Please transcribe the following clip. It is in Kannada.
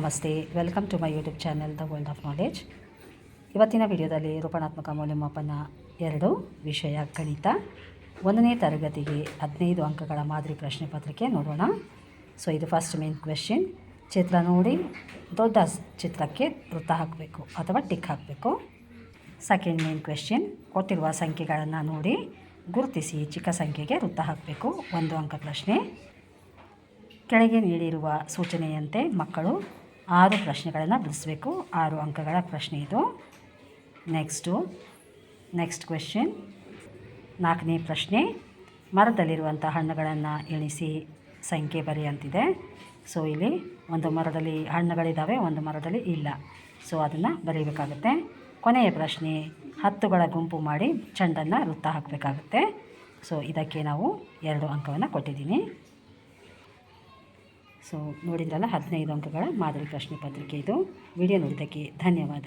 ನಮಸ್ತೆ. Welcome to my YouTube channel the world of knowledge ಇವತ್ತಿನ ವಿಡಿಯೋದಲ್ಲಿ ರೂಪಣಾತ್ಮಕ ಮೌಲ್ಯಮಾಪನ ಎರಡು, ವಿಷಯ ಗಣಿತ. ಒಂದನೇ ತರಗತಿಗೆ ಹದಿನೈದು ಅಂಕಗಳ ಮಾದರಿ ಪ್ರಶ್ನೆ ಪತ್ರಿಕೆ ನೋಡೋಣ. ಸೊ ಇದು ಫಸ್ಟ್ ಮೇನ್ ಕ್ವೆಶ್ಚನ್ ಚಿತ್ರ ನೋಡಿ, ದೊಡ್ಡ ಚಿತ್ರಕ್ಕೆ ವೃತ್ತ ಹಾಕಬೇಕು ಅಥವಾ ಟಿಕ್ ಹಾಕಬೇಕು. ಸೆಕೆಂಡ್ ಮೇನ್ ಕ್ವೆಶ್ಚನ್ ಕೊಟ್ಟಿರುವ ಸಂಖ್ಯೆಗಳನ್ನು ನೋಡಿ, ಗುರುತಿಸಿ ಚಿಕ್ಕ ಸಂಖ್ಯೆಗೆ ವೃತ್ತ ಹಾಕಬೇಕು. ಒಂದು ಅಂಕ ಪ್ರಶ್ನೆ. ಕೆಳಗೆ ನೀಡಿರುವ ಸೂಚನೆಯಂತೆ ಮಕ್ಕಳು ಆರು ಪ್ರಶ್ನೆಗಳನ್ನು ಬಿಡಿಸ್ಬೇಕು. ಆರು ಅಂಕಗಳ ಪ್ರಶ್ನೆ ಇದು. ನೆಕ್ಸ್ಟು ನೆಕ್ಸ್ಟ್ ಕ್ವೆಶ್ಚನ್ ನಾಲ್ಕನೇ ಪ್ರಶ್ನೆ. ಮರದಲ್ಲಿರುವಂಥ ಹಣ್ಣುಗಳನ್ನು ಎಣಿಸಿ ಸಂಖ್ಯೆ ಬರಿ ಅಂತಿದೆ ಸೊ ಇಲ್ಲಿ ಒಂದು ಮರದಲ್ಲಿ ಹಣ್ಣುಗಳಿದ್ದಾವೆ ಒಂದು ಮರದಲ್ಲಿ ಇಲ್ಲ. ಸೊ ಅದನ್ನು ಬರೀಬೇಕಾಗುತ್ತೆ. ಕೊನೆಯ ಪ್ರಶ್ನೆ, ಹತ್ತುಗಳ ಗುಂಪು ಮಾಡಿ ಚೆಂಡನ್ನು ವೃತ್ತ ಹಾಕಬೇಕಾಗುತ್ತೆ. ಸೊ ಇದಕ್ಕೆ ನಾವು ಎರಡು ಅಂಕವನ್ನು ಕೊಟ್ಟಿದ್ದೀನಿ. ಸೊ ನೋಡಿದ್ರಲ್ಲ ಹದಿನೈದು ಅಂಕಗಳ ಮಾದರಿ ಪ್ರಶ್ನೆ ಪತ್ರಿಕೆ ಇದು. ವಿಡಿಯೋ ನೋಡಿದ್ದಕ್ಕೆ ಧನ್ಯವಾದ.